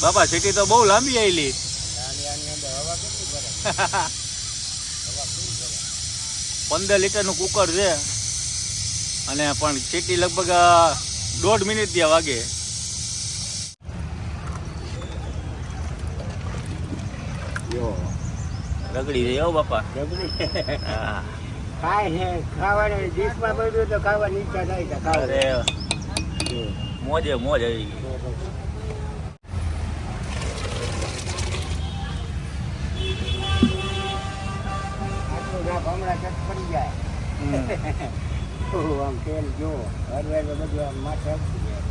બાપા સીટી તો બહુ લાંબી આવેલી પંદર લીટરનું કુકર છે. અને પણ સીટી લગભગ દોઢ મિનિટ ત્યાં વાગે. રગડી હો બાપા. રગડી. ખાય ખાવાની ડીશમાં બધું તો ખાવાની ઈચ્છા થાય મોજે મોજ આવી ગઈ. હમણાં ચટ પડી જાય. આમ તેલ જો હરવે બધું આમ માથે આપી જાય.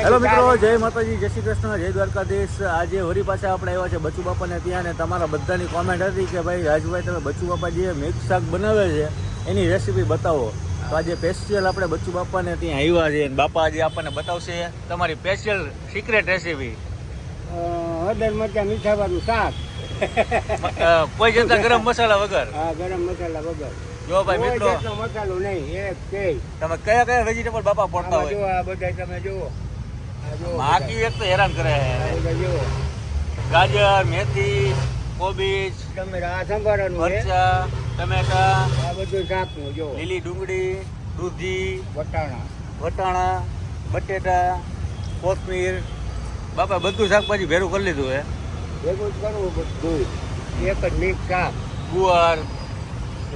હેલો મિત્રો જય માતાજી જય શ્રી કૃષ્ણ જય દ્વારકાધીશ. આજે હોરી પાસે આપણે આવ્યા છે બચુ બાપાને ત્યાં ને તમારા બધાની કોમેન્ટ હતી કે ભાઈ રાજુભાઈ તમે બચુ બાપા જે મિક્સ શાક બનાવે છે એની રેસીપી બતાવો. તો આજે સ્પેશિયલ આપણે બચ્ચુ બાપાને ત્યાં આવ્યા છે બાપા આજે આપણને બતાવશે તમારી સ્પેશિયલ સિક્રેટ રેસીપી હળદર મરચા મીઠાવાનું શાક. કોઈ જતા ગરમ મસાલા વગર? હા ગરમ મસાલા વગર. જો ભાઈ મિત્રો. મસાલો નહીં એક કે તમે કયા કયા વેજીટેબલ બાપા પડતા હોય? જો આ બધા તમે જુઓ. બાકી એક તો હેરાન કરે જુઓ. ગાજર મેથી કોબીજ તમે આ સંભાળવાનું મરચા. ટમેટા આ બધું શાકનું જો. લીલી ડુંગળી દૂધી વટાણા. વટાણા બટેટા કોથમીર. બાપા બધું શાકભાજી ભેરું કરી લીધું હે? ભેગું કરવું બધું એક જ મિક્સ શાક. ગુવાર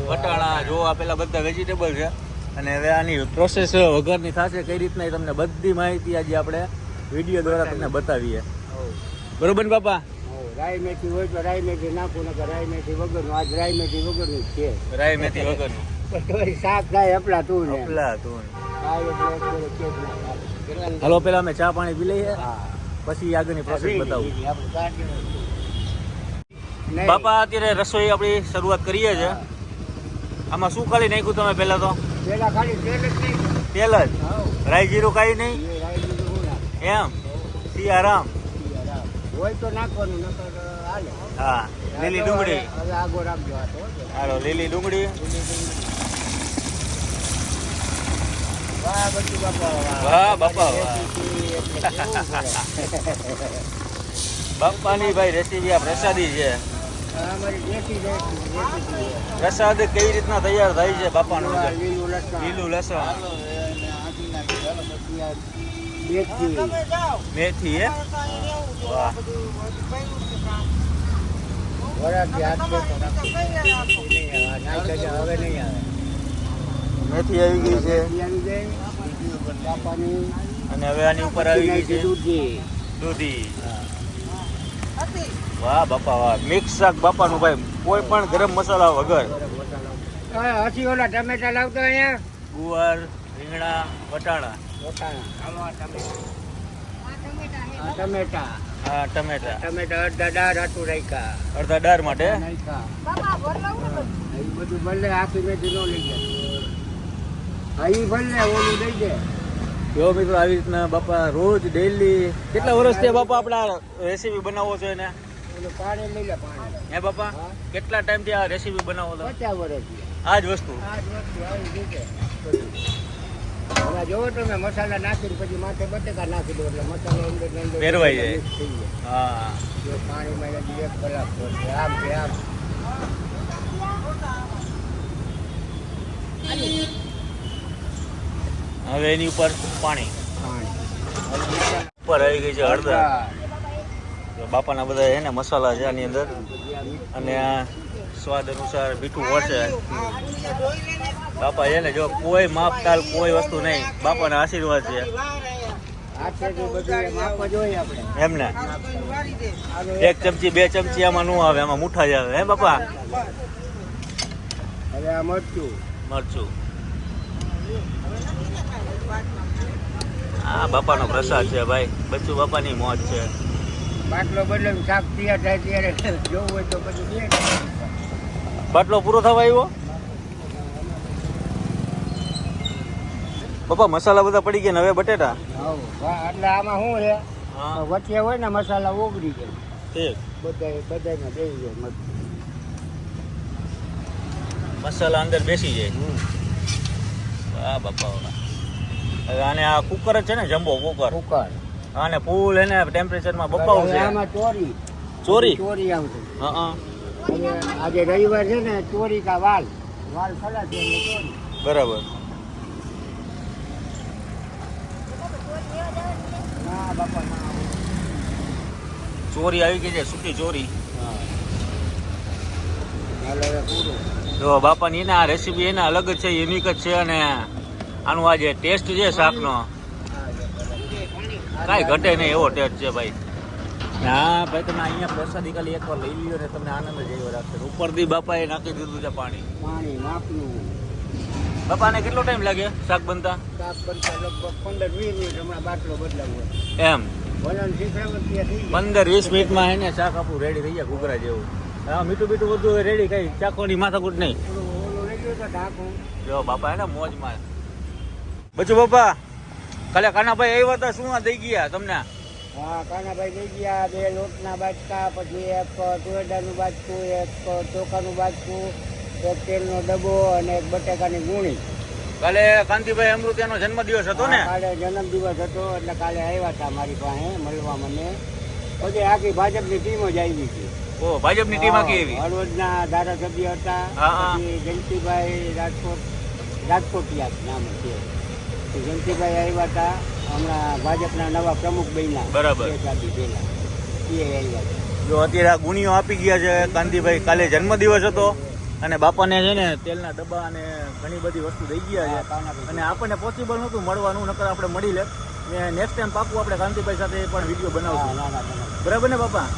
વટાણા જો આ પેલા બધા વેજીટેબલ છે. અને હવે આની પ્રોસેસ વગરની થશે કઈ રીતના તમને બધી માહિતી આજે આપણે વીડિયો દ્વારા તમને બતાવીએ. બરોબર બાપા? રાઈ મેથી હોય તો રાઈ મેથી નાખું ને રાઈ મેથી વગરનું. આજ રાઈ મેથી વગરનું જ છે. રાઈ મેથી વગરનું શાક થાય આપલા તું ને અપલા તું. હાલો પેલા અમે ચા પાણી પી લઈએ. પછી આગળની પ્રોસેસ બતાવું. બાપા અત્યારે રસોઈ આપણી શરૂઆત કરીએ છે. આમાં શું ખાલી નાખ્યું તમે પહેલા તો? પેલા ખાલી તેલ જ તેલ જ? રાઈ જીરું કાઈ નહીં. એમ? સિયારામ બરાબર. હોય તો નાખવાનું નકર હાલે. હા લીલી ડુંગળી. હવે આગો રાખજો આ તો હાલો લીલી ડુંગળી. વાહ બધું બાપા બાપા. બાપાની ભાઈ રેસીપી આ પ્રસાદી છે. પ્રસાદ કેવી રીતના તૈયાર થાય છે બાપાનું લીલું લસણ. દેશી મેથી. હે? મેથી આવી ગઈ છે. અને હવે આની ઉપર આવી ગઈ છે. દૂધી. વાહ બાપા વાહ. મિક્સ શાક બાપાનું ભાઈ. કોઈ પણ ગરમ મસાલા વગર. હસી ઓલા ટમેટા લાવતો અહીંયા. ગુવાર રીંગણા વટાણા. વટાણા. આ ટમેટા. હા ટમેટા. ટમેટા અડધા દાળ હાટું રાખ્યા. અડધા દાળ માટે. એ બધું? ભલે આખી મેથી નો લઈ જાય. હા એ ભલે ઓલું દઈ દે. જો મિત્રો આવી રીતના બાપા રોજ ડેલી કેટલા વર્ષ થયા બાપા આપણા રેસીપી બનાવો છો એને? ઓલું પાણી લઈ લે પાણી. હે બાપા. કેટલા ટાઈમથી આ રેસીપી બનાવો છો? પચાસ વર્ષ આ જ વસ્તુ. આ જ વસ્તુ આવી રીતે. હવે જોવો તમે મસાલા નાખીને પછી માથે બટેકા નાખી દો એટલે મસાલો અંદર અંદર ભેરવાઈ જાય. થઈ જાય. હા. જો પાણીમાં એક કલાક પડશે આમ કે આમ. હવે એની ઉપર પાણી. ઉપર આવી ગઈ છે હળદર. બાપાના બધા એને ને મસાલા છે આની અંદર. અને આ સ્વાદ અનુસાર મીઠું વળશે. બાપા એને ને જો કોઈ માપ તાલ કોઈ વસ્તુ નહીં. બાપાના આશીર્વાદ છે. એમ એમને. એક ચમચી બે ચમચી આમાં નું આવે આમાં મુઠા જ આવે. હે બાપા? હવે આ મરચું. મરચું. હા બાપાનો પ્રસાદ છે ભાઈ. બચ્ચું બાપાની મોજ છે. બાટલો બદલો શાક તૈયાર થાય ત્યારે જોવું હોય તો દે બાટલો પૂરો થવા આવ્યો? બાપા મસાલા બધા પડી ગયા ને હવે બટેટા? એટલે આમાં શું છે? હા. વચ્ચે હોય ને મસાલા ઓગળી જાય. ઠીક બધા બધાને દઈ જાય મસાલા અંદર બેસી જાય. વાહ બાપા. હવે આને આ કુકર જ છે ને જમ્બો કુકર કુકર આને ફૂલ એને ટેમ્પરેચરમાં બપાવું છે. આમાં ચોરી. ચોરી? ચોરી આવશે હા હા. આજે રવિવાર છે ને ચોરી કા વાલ. વાલ ખલાશે છે બરાબર. ચોરી આવી ગઈ છે સુખી ચોરી. જો બાપાની એના રેસીપી એના અલગ જ છે યુનિક જ છે અને આનું આ જે ટેસ્ટ છે શાકનો. કાંઈ ઘટે નહીં એવો ટેસ્ટ છે ભાઈ. હા ભાઈ તમે અહીંયા પ્રસાદી ખાલી એકવાર લઈ લ્યો ને તમને આનંદ જ એવો રાખશે. ઉપરથી બાપાએ નાખી દીધું છે પાણી. પાણી માપનું. બાપાને કેટલો ટાઈમ લાગે શાક બનતા? શાક બનતા લગભગ પંદર વીસ મિનિટ હમણાં બાટલો બદલાવો એમ. થઈ પંદર વીસ મિનિટમાં એને શાક આપું રેડી થઈ જાય ઘૂઘરા જેવું. હા મીઠું બીઠું બધું રેડી કઈ. ચાકોની માથાકૂટ નહીં. ગયું જો બાપા હે ને મોજમાં. બચુ બાપા. કાલે કાનાભાઈ આવ્યા હતા શું દઈ ગયા તમને? હા કાનાભાઈ લઈ ગયા બે લોટના બાચકા પછી એક તુવેરદાનું બાચકું એક ચોખાનું બાચકું એક તેલનો ડબ્બો અને એક બટાકાની ગુણી. કાલે કાંતિભાઈ અમૃતિયાનો જન્મદિવસ હતો ને? કાલે જન્મદિવસ હતો એટલે કાલે આવ્યા હતા મારી પાસે મળવા મને. પછી આખી ભાજપની ટીમ જ આવી હતી. ઓ ભાજપની ટીમ આખી હળવદના ધારાસભ્ય હતા. પછી જયંતિભાઈ રાજકોટ રાજકોટિયા નામ છે. જયંતિભાઈ આવ્યા હતા હમણાં ભાજપના નવા પ્રમુખ બન્યા. બરાબર. જો અત્યારે આ ગુણીઓ આપી ગયા છે કાંતિભાઈ કાલે જન્મદિવસ હતો અને બાપાને છે ને તેલના ડબ્બા અને ઘણી બધી વસ્તુ દઈ ગયા છે. અને આપણને પોસિબલ નહોતું મળવાનું નકર આપણે મળી લે. ને નેક્સ્ટ ટાઈમ પાકું આપણે કાંતિભાઈ સાથે પણ વીડિયો બનાવશું. બરાબર ને બાપા.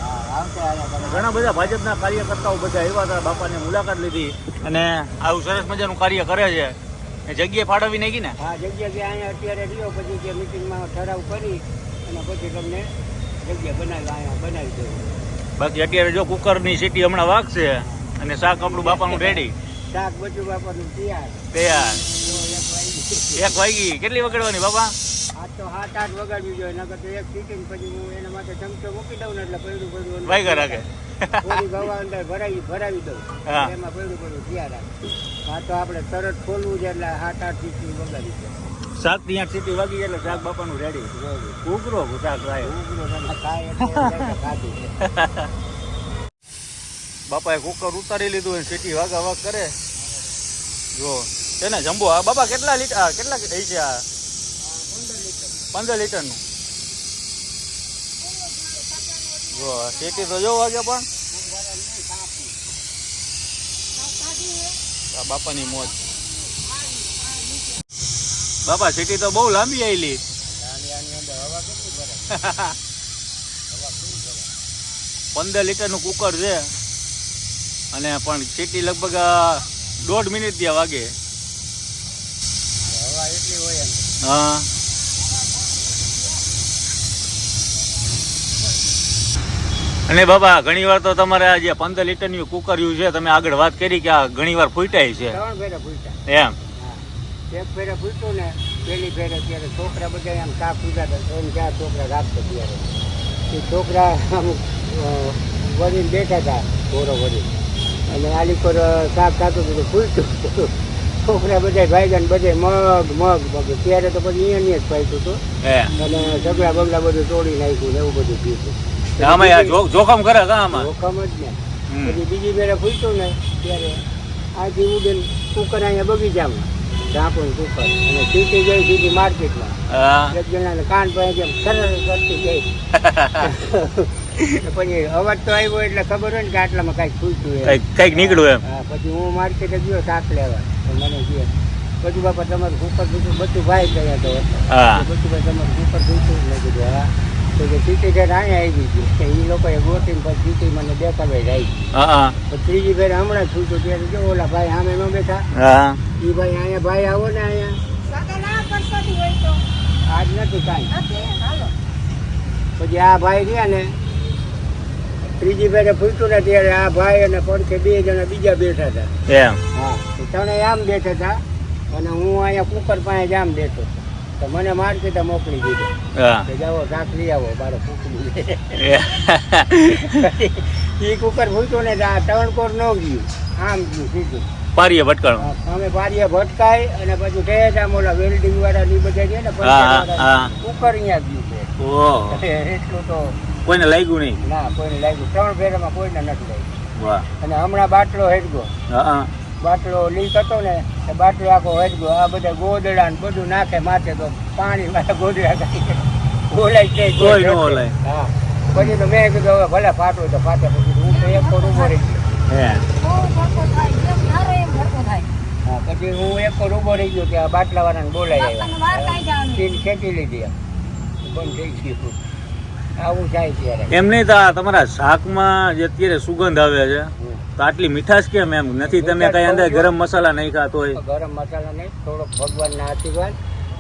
ઘણા બધા ભાજપના કાર્યકર્તાઓ બધા આવ્યા હતા બાપાને મુલાકાત લીધી અને આવું સરસ મજાનું કાર્ય કરે છે. એ જગ્યાએ ફાળવી નાખી ને હા જગ્યા કે અહીંયા અત્યારે રહ્યો પછી જે મિટિંગમાં ઠરાવ કરી અને પછી તમને જગ્યા બનાવી અહીંયા બનાવી દઉં. બાકી અત્યારે જો કુકરની સીટી હમણાં વાગશે અને શાક આપણું બાપાનું રેડી શાક બધું બાપાનું તૈયાર. તૈયાર. એક વાગી. કેટલી વગાડવાની બાપા? આ તો સાત આઠ વગાડવી જોઈએ નકર તો એક સીટિંગ પછી હું એના માટે ચમચો મૂકી દઉં ને એટલે પડ્યું પડ્યું વાગ્યા રાખે. થોડી ગવા અંદર ભરાવી ભરાવી દઉં. એમાં પડ્યું પડ્યું તૈયાર રાખે આ તો આપણે તરત ખોલવું છે એટલે સાત આઠ સીટી વગાડી છે. સાતથી આઠ સીટી વાગી એટલે શાક બાપાનું રેડી ઉગરો શાક થાય ઉઘરો ખાય બાપાએ કુકર ઉતારી લીધું અને સીટી વાગા વાગ કરે. જો એને ને જમ્બો આ બાપા કેટલા લીટર કેટલા એ છે આ? પંદર લીટરનું. આ તો જોવા વાગે પણ? બાપાની મોજ. બાપા સિટી તો બહુ લાંબી આવેલી? પંદર લીટરનું કુકર છે. અને પણ સીટી લગભગ દોઢ મિનિટ ત્યાં વાગે. હવા એટલી હોય હા. અને બાબા ઘણી વાર તો તમારે આ જે પંદર લીટરની કુકર યુ છે તમે આગળ વાત કરી કે આ ઘણી વાર ફૂટાય છે. એમ. એક ફેરે પૂછ્યું ને પેલી ફેરે ત્યારે છોકરા બધા એમ ચા પીતા હતા એમ ચાર છોકરા રાખતો ત્યારે. એ છોકરા આમ અ, બેઠા હતા ઘોરો વળી અને આલી પર શાક ખાતું હતું ફૂલતું છોકરા બધા ભાઈજાન બધે મગ મગ મગ. ત્યારે તો પછી અહીંયા જ પાઈતું હતું. હે અને ઝઘડા બગડા બધું તોડી નાખ્યું ને એવું બધું પીતું આમાં જોખમ કરે આમાં. જોખમ જ ને પછી બીજી ફેરે પૂછ્યું ને ત્યારે આથી ઉડેન કુકર અહીંયા બગીચામાં ઢાંકણું કુકર. અને સીટી જાય સીધી માર્કેટમાં. એક જણાને કાન પાસે જેમ સરળ કરતી ગઈ. પછી અવાજ તો આવ્યો એટલે ખબર હોય ને કે આટલામાં કાંઈક ખૂલતું કંઈક કંઈક નીકળ્યું એમ. પછી હું માર્કેટે ગયો શાક લેવા. તો મને કહે બધું બાપા તમારું કુકર બીજું બધું ભાઈ ગયા તો. બધું ભાઈ તમારું કુકર જોઈતું મેં કીધું હા તો કે સીટી ઘેર અહીંયા આવી ગઈ કે એ લોકોએ ગોતીને પછી સીટી મને દેતા ભાઈ આવી હા હા. તો ત્રીજી ફેર હમણાં જ ત્યારે જો ઓલા ભાઈ સામે ન બેઠા? હા. એ ભાઈ અહીંયા ભાઈ આવો ને અહીંયા. આજ નથી કાંઈ. પછી આ ભાઈ રહ્યા ને ત્રીજી ફેરે પૂછ્યું ને ત્યારે આ ભાઈ અને પડખે બે જણા બીજા બેઠા હતા. એમ. હા ત્રણે આમ બેઠા હતા અને હું અહીંયા કુકર પાસે જ આમ બેઠો હતો. તો મને માર્કેટે મોકલી દીધો. કે જાઓ શાક લઈ આવો બારે કુકડી એ. એ કુકર પૂછ્યું ને ત્રણ કોર ન ગયું. આમ ગયું સીધું. પારીએ ભટકાણું. અમે પારીએ ભટકાય અને પછી ઠેઠ આમ ઓલા વેલ્ડિંગ વાળા ની બધા છે ને. કુકર અહીંયા ગયું છે. એટલું તો કોઈને લાગ્યું નહીં? ના કોઈને લાગ્યું. ત્રણ ફેરામાં કોઈને નથી લાગ્યું. અને હમણાં બાટલો હેડગો હા. બાટલો લીક હતો ને એ બાટલો આખો ગયો આ બધા ગોદડા ને બધું નાખે માથે તો પાણી માથે ગોદડા કાઢી ઓલાય છે. કોઈ ન નથી. હા. પછી તો મેં કીધું હવે ભલે ફાટવું તો ફાટે પછી હું તો એક પર ઊભો રહી ગયો. હે. પછી હું એક પર ઊભો રહી ગયો કે આ બાટલાવાળાને બોલાય આવ્યા. ટીન ખેંચી લીધી એમ. બંધ થઈ ગયું. આવું થાય ત્યારે એમ નહીં તો તમારા શાકમાં જે અત્યારે સુગંધ આવે છે. તો આટલી મીઠાશ કેમ એમ? નથી તમે કઈ અંદર ગરમ મસાલા નહીં ખાતો હોય? ગરમ મસાલા નહીં થોડોક ભગવાનના આશીર્વાદ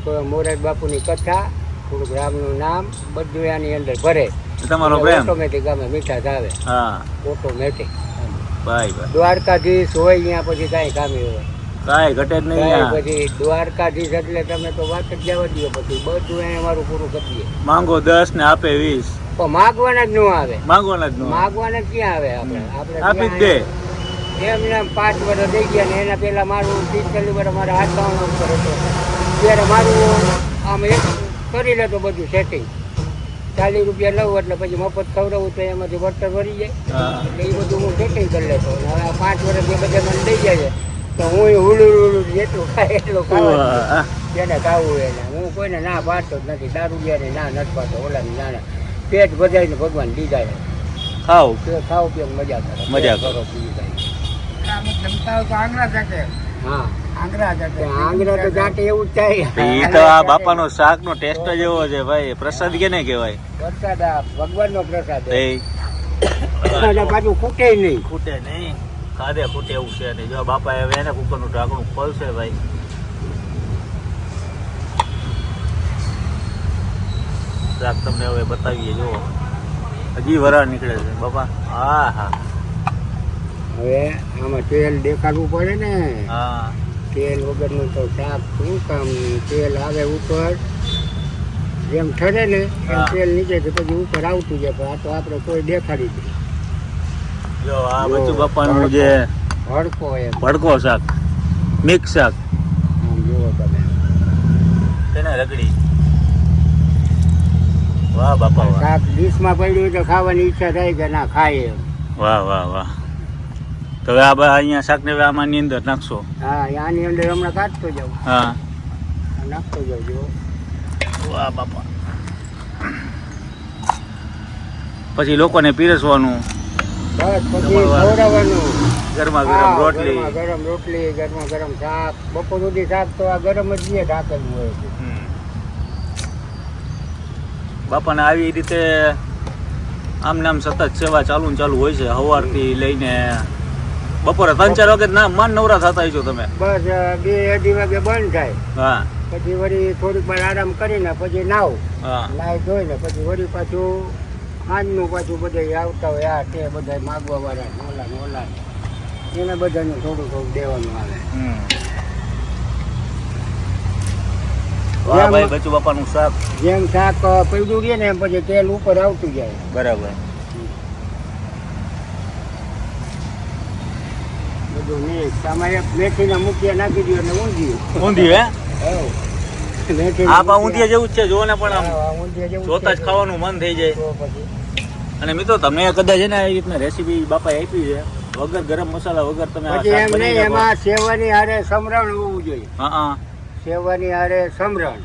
થોડો મોરારી બાપુની કથા થોડુંક રામનું નામ બધું આની અંદર ભરે. તમારો પ્રેમ? ઓટોમેટિક અમે મીઠાશ આવે. હા. ઓટોમેટિક બાય ભાઈ. દ્વારકાધીશ હોય અહીંયા પછી કાંઈ કામી હોય. કાંઈ ઘટે જ નહીં પછી દ્વારકાધીશ એટલે તમે તો વાત જ જવા દો પછી. બધું અહીંયા અમારું પૂરું કરી દઈએ માંગો દસ ને આપે વીસ. માગવાના જ ન આવે. માગવાના જ ન માગવાના ક્યાં આવે આપણે? આપણે આપી દે. એમને પાંચ વર્ષ થઈ ગયા ને એના પહેલા મારું પિસ્તાલીસ વર્ષ મારે હાથ પાવનો ઉપર હતો ત્યારે મારું આમ એક કરી લેતો બધું સેટિંગ ચાલીસ રૂપિયા લઉં એટલે પછી મફત ખવડાવું તો એમાંથી વળતર ભરી જાય. એટલે એ બધું હું સેટિંગ કરી લેતો. હવે આ પાંચ વર્ષ જે બધા મને દઈ જાય છે તો હું હુલું હુલું જેટલું ખાય એટલું ખાવા. જેને ખાવું એને. હું કોઈને ના પાડતો જ નથી. દારૂ ને ના નથી પાડતો ઓલાની ના ના પેટ ને ભગવાન છે ખાવ ખાઓ. પીઓ મજા કરો. મજા કરો. બીજું કાંઈ હા. આંગળા તો જાતે એવું જ થાય. તો આ બાપાનો શાક નો ટેસ્ટ એવો છે ભાઈ. પ્રસાદ કેને કહેવાય? પ્રસાદ ભગવાનનો પ્રસાદ તે પાછું ખૂટે નહીં. ખૂટે નહીં. ખાધે ખૂટે એવું છે નહીં જો બાપા હવે એને કુકરનું ઢાંકણું ખોલશે ભાઈ. શાક તમને હવે બતાવીએ જો હજી વરા નીકળે છે બાપા. હા હા. હવે આમાં તેલ દેખાડવું પડે ને. હા. તેલ વગરનું તો શાક શું કામ તેલ આવે ઉપર જેમ ઠરે ને એમ તેલ નીચે પછી ઉપર આવતું જાય પણ આ તો આપણે કોઈ દેખાડી દે જો આ બધું બાપાનું જે ભડકો એમ. ભડકો શાક મિક્સ શાક. જુઓ તમે. તેને રગડી. વાહ બાપા વાહ. શાક ડીશમાં પડ્યું તો ખાવાની ઈચ્છા થાય કે ના ખાય એમ. વાહ વાહ વાહ. તો હવે આ અહીંયા શાકને હવે આમાંની અંદર નાખશો? હા આની અંદર હમણાં કાઢતો જાઉં. હા. નાખતો જાઉં જો વાહ બાપા. પછી લોકોને પીરસવાનું? બસ પછી ખવડાવવાનું. ગરમા ગરમ રોટલી. ગરમ રોટલી ગરમા ગરમ શાક. બપોર સુધી શાક તો આ ગરમ જ ઢાકેલું હોય છે. બાપાને આવી રીતે આમ નામ સતત સેવા ચાલુ ને ચાલુ હોય છે. સવારથી લઈને બપોરે ત્રણ ચાર વાગે ના માન નવરા થતા છો તમે? બસ બે અઢી વાગે બંધ થાય. હા. પછી વળી થોડીક વાર આરામ કરીને પછી નાવ હા. નાઈ ધોઈને પછી વળી પાછું સાંજનું પાછું બધે આવતા હોય આ તે બધા માગવા વાળા નોલા નોલા એને બધાને થોડું થોડું દેવાનું આવે. વાહ ભાઈ બચુ બાપાનું શાક. જેમ શાક પડ્યું રહે ને પછી તેલ ઉપર આવતું જાય. બરાબર. તમારે મેથીના મુઠિયા નાખી દો એટલે ઊંધિયું. ઊંધી હે? હઉ. મેથીના આ પા ઊંધિયા જેવું જ છે જો ને પણ આમ. હા, ઊંધિયા જેવું જોતા જ ખાવાનું મન થઈ જાય. અને મિત્રો તમને કદાચ છે ને એ રીતના રેસીપી બાપાએ આપી છે. વગર ગરમ મસાલા વગર તમે એમ નહીં એમાં સેવાની હારે સમરણ હોવું જોઈએ. હા હા. સેવાની હારે સમરણ.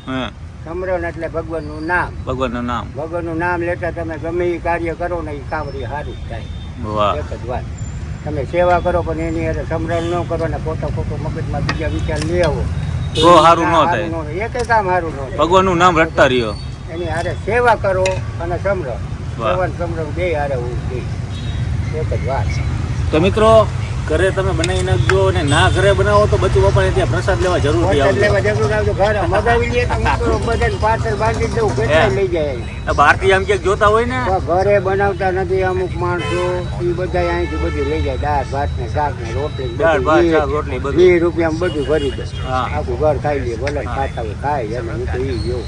સમરણ એટલે ભગવાનનું નામ. ભગવાનનું નામ. ભગવાનનું નામ લેતા તમે ગમે એ કાર્ય કરો ને એ કામરી સારું થાય. એક જ વાત. તમે સેવા કરો પણ એની હારે સમરણ ન કરો ને ખોટો ખોટો મગજમાં બીજા વિચાર લઈ આવો. તો સારું ન થાય. ન. એકેય કામ સારું ન ભગવાનનું નામ રટતા રહ્યો. એની હારે સેવા કરો અને સમરણ. સેવા ને સમરણ બે હારે હું એક જ વાત. તો મિત્રો ઘરે તમે બનાવી નાખજો અને ના ઘરે બનાવો તો બચુ બાપાને ત્યાં પ્રસાદ લેવા જરૂર આવજો. બાંધી બહારથી આમ ક્યાંક જોતા હોય ને? ઘરે બનાવતા નથી અમુક માણસો. એ બધા અહીંથી બધું લઈ જાય. દાળ ભાત ને શાક ને રોટલી દાળ ભાત શાક રોટલી બધું. રૂપિયામાં બધું ભરી દે. આખું ઘર ખાઈ લે ભલે ખાતા હોય ખાય અને હું તો એ જોઉં.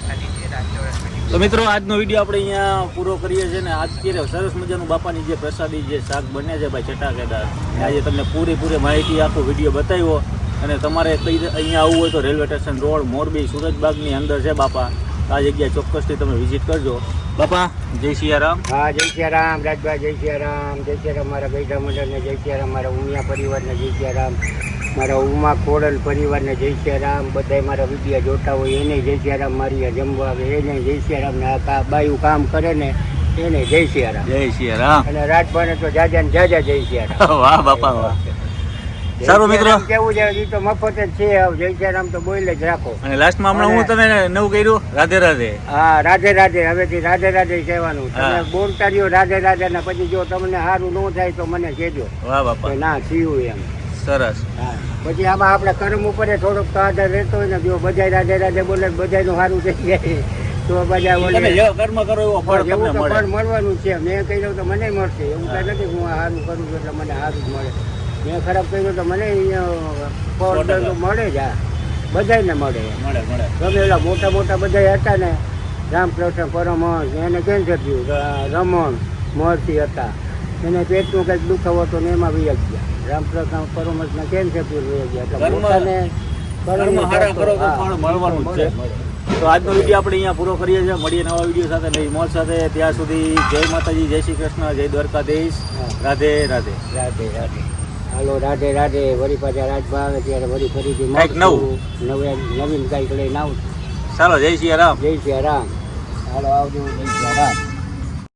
તો મિત્રો, આજનો વીડિયો આપણે અહીંયા પૂરો કરીએ છીએ ને અત્યારે સરસ મજાનું બાપાની જે પ્રસાદી જે શાક બને છે ભાઈ ચટાકેદાર આજે તમને પૂરેપૂરી માહિતી આખો વીડિયો બતાવ્યો. અને તમારે કઈ અહીંયા આવવું હોય તો રેલવે સ્ટેશન રોડ, મોરબી સુરજબાગની અંદર છે બાપા. આ જગ્યાએ ચોક્કસથી તમે વિઝિટ કરજો. બાપા, જય સિયારામ. હા, જય સિયારામ રામ રાજભાઈ જય સિયારામ રામ જય સિયારામ રામ મારા ગઈઢા મંડળને, જય સિયારામ રામ મારા ઉમિયા પરિવારને, જય સિયારામ. રામ મારા ઉમા ખોડલ પરિવારને જય શ્રી બધા મારા વીડિયો જોતા હોય એને જય શ્રી મારી જમવા આવે એને જય શ્રી ને આ બાયું કામ કરે ને એને જય શ્રી રામ જય સિયારામ. અને રાજભાઈને તો જાજા ને જાજા જય શ્રી વાહ બાપા વાહ. સારું મિત્રો. કેવું છે એ તો મફત જ છે જય શ્રી રામ તો બોલે જ રાખો. અને લાસ્ટમાં હમણાં હું તમે નવું કર્યું? રાધે રાધે. હા રાધે રાધે. હવેથી રાધે રાધે કહેવાનું. તમે બોલતા રહ્યો રાધે રાધે ને પછી જો તમને સારું ન થાય તો મને કહેજો. વાહ બાપા. ના થયું એમ. સરસ. પછી આમાં આપણે કર્મ ઉપર થોડોક તો આધાર રહેતો હોય ને જો બધા રાધે રાધે બોલે બધાનું સારું થઈ જાય. તો બધા બોલે. કર્મ કરો એવો ફળ તમને મળે. ફળ મળવાનું છે. મેં કહ્યું તો મને મળશે. એવું કઈ નથી હું સારું કરું છું એટલે મને સારું જ મળે. મેં ખરાબ કર્યું તો મને અહીંયા ફળ મળે જ આ. બધાને મળે. મળે મળે. ગમે એલા મોટા મોટા બધા હતા ને રામકૃષ્ણ પરમહંસ એને કેન્સર થયું રમણ મહર્ષિ હતા. એને પેટનું કંઈક દુખાવો હતો ને એમાં વિયક ગયા રામકૃષ્ણ પરમહંસને કેન્સર થયું વહી ગયા એટલે કરો તો આજનો વીડિયો આપણે અહીંયા પૂરો કરીએ છીએ. મળીએ નવા વીડિયો સાથે નવી મોજ સાથે. ત્યાં સુધી જય માતાજી જય શ્રી કૃષ્ણ જય દ્વારકાધીશ. રાધે રાધે. રાધે રાધે. હાલો રાધે રાધે. વળી પાછા રાજભા આવે ત્યારે વળી ફરીથી. નવે. નવીન કાંઈક લઈને આવું ચાલો જય સિયા રામ. જય શ્રી રામ. હાલો આવજો જય શ્રી રામ.